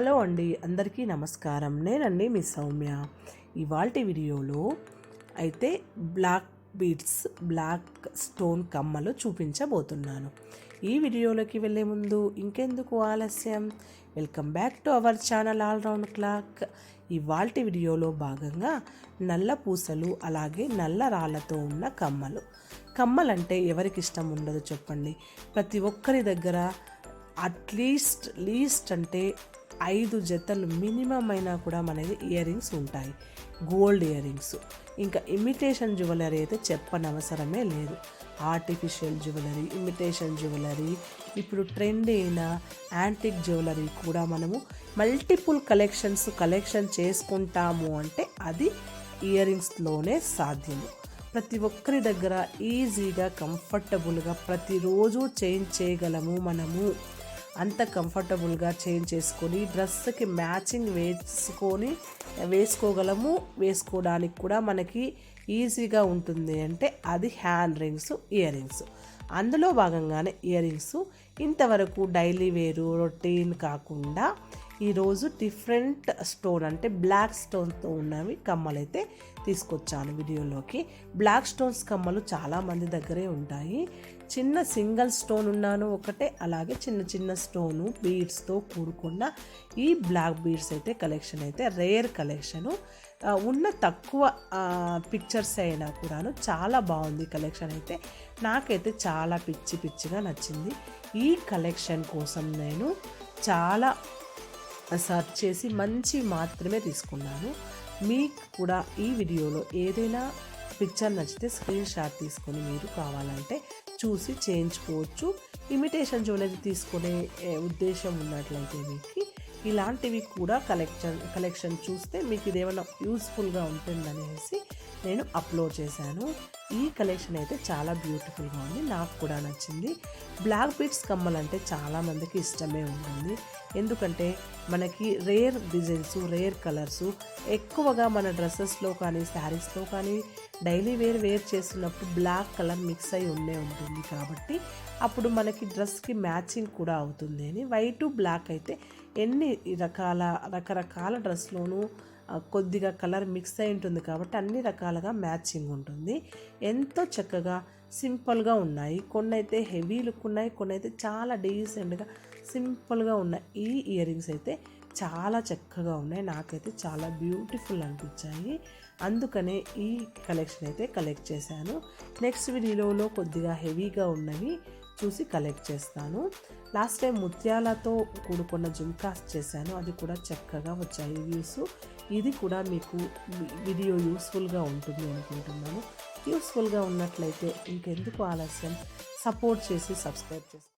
Hello అండి అందరికీ నమస్కారం. నేనండి మీ సౌమ్య. ఇవాళ వీడియోలో అయితే బ్లాక్ బీడ్స్ బ్లాక్ స్టోన్ కమ్మలు చూపించబోతున్నాను. ఈ వీడియోలోకి వెళ్ళే ముందు ఇంకెందుకు ఆలస్యం? Welcome back to our channel all round clock. ఇవాల్టి వీడియోలో భాగంగా నల్ల పూసలు అలాగే నల్ల రాళ్ళతో ఉన్న కమ్మలు. కమ్మలంటే ఎవరికి ఇష్టం ఉండదు చెప్పండి. ప్రతి ఒక్కరి దగ్గర అట్లీస్ట్ లీస్ట్ అంటే ఐదు జతలు మినిమం అయినా కూడా మనకి ఇయర్ రింగ్స్ ఉంటాయి. గోల్డ్ ఇయర్ రింగ్స్ ఇంకా ఇమిటేషన్ జ్యువెలరీ అయితే చెప్పనవసరమే లేదు. ఆర్టిఫిషియల్ జ్యువెలరీ ఇమిటేషన్ జ్యువెలరీ ఇప్పుడు ట్రెండ్ అయిన యాంటిక్ జ్యువెలరీ కూడా మనము మల్టిపుల్ కలెక్షన్స్ కలెక్షన్ చేసుకుంటాము అంటే అది ఇయర్ రింగ్స్లోనే సాధ్యము. ప్రతి ఒక్కరి దగ్గర ఈజీగా కంఫర్టబుల్గా ప్రతిరోజు చేంజ్ చేయగలము మనము. అంత కంఫర్టబుల్గా చేంజ్ చేసుకొని డ్రెస్కి మ్యాచింగ్ వేసుకొని వేసుకోగలము. వేసుకోవడానికి కూడా మనకి ఈజీగా ఉంటుంది అంటే అది హ్యాండ్ రింగ్స్ ఇయర్ రింగ్స్. అందులో భాగంగానే ఇయర్ రింగ్స్ ఇంతవరకు డైలీ వేరు రొటీన్ కాకుండా ఈరోజు డిఫరెంట్ స్టోన్ అంటే బ్లాక్ స్టోన్తో ఉన్నవి కమ్మలు అయితే తీసుకొచ్చాను వీడియోలోకి. బ్లాక్ స్టోన్స్ కమ్మలు చాలామంది దగ్గరే ఉంటాయి. చిన్న సింగిల్ స్టోన్ ఉన్నాను ఒకటే అలాగే చిన్న చిన్న స్టోను బీడ్స్తో కూడుకున్న ఈ బ్లాక్ బీడ్స్ అయితే కలెక్షన్ అయితే రేర్ కలెక్షను ఉన్న తక్కువ పిక్చర్స్ అయినా కూడాను చాలా బాగుంది కలెక్షన్ అయితే. నాకైతే చాలా పిచ్చి పిచ్చిగా నచ్చింది. ఈ కలెక్షన్ కోసం నేను చాలా సర్చ్ చేసి మంచి మాత్రమే తీసుకున్నాను. మీకు కూడా ఈ వీడియోలో ఏదైనా పిక్చర్ నచ్చితే స్క్రీన్ షాట్ తీసుకొని మీరు కావాలంటే చూసి చేయించుకోవచ్చు. ఇమిటేషన్ జ్యువెలరీ తీసుకునే ఉద్దేశం ఉన్నట్లయితే మీకు ఇలాంటివి కూడా కలెక్షన్ కలెక్షన్ చూస్తే మీకు ఇదేమైనా యూస్ఫుల్గా ఉంటుందనేసి నేను అప్లోడ్ చేశాను. ఈ కలెక్షన్ అయితే చాలా బ్యూటిఫుల్గా ఉంది నాకు కూడా నచ్చింది. బ్లాక్ బీట్స్ కమ్మలు అంటే చాలామందికి ఇష్టమే ఉంటుంది. ఎందుకంటే మనకి రేర్ డిజైన్స్ రేర్ కలర్స్ ఎక్కువగా మన డ్రెస్సెస్లో కానీ శారీస్లో కానీ డైలీ వేర్ వేర్ చేస్తున్నప్పుడు బ్లాక్ కలర్ మిక్స్ అయి ఉండే ఉంటుంది కాబట్టి అప్పుడు మనకి డ్రెస్కి మ్యాచింగ్ కూడా అవుతుంది అని. వైట్ బ్లాక్ అయితే ఎన్ని రకాల రకరకాల డ్రెస్లోనూ కొద్దిగా కలర్ మిక్స్ అయి ఉంటుంది కాబట్టి అన్ని రకాలుగా మ్యాచింగ్ ఉంటుంది. ఎంతో చక్కగా సింపుల్గా ఉన్నాయి. కొన్ని అయితే హెవీ లుక్ ఉన్నాయి కొన్ని అయితే చాలా డీసెంట్గా సింపుల్గా ఉన్నాయి. ఈ ఇయర్ రింగ్స్ అయితే చాలా చక్కగా ఉన్నాయి. నాకైతే చాలా బ్యూటిఫుల్ అనిపించాయి. అందుకనే ఈ కలెక్షన్ అయితే కలెక్ట్ చేశాను. నెక్స్ట్ వీడియోలో కొద్దిగా హెవీగా ఉన్నవి చూసి కలెక్ట్ చేస్తాను. లాస్ట్ టైం ముత్యాలతో కూడుకున్న జుమ్కాస్ చేశాను. అది కూడా చక్కగా వచ్చాయి వ్యూస్ ఇది కూడా మీకు వీడియో యూస్ఫుల్గా ఉంటుంది అనుకుంటున్నాను. యూస్ఫుల్గా ఉన్నట్లయితే ఇంకెందుకు ఆలస్యం? సపోర్ట్ చేసి సబ్స్క్రైబ్ చేసి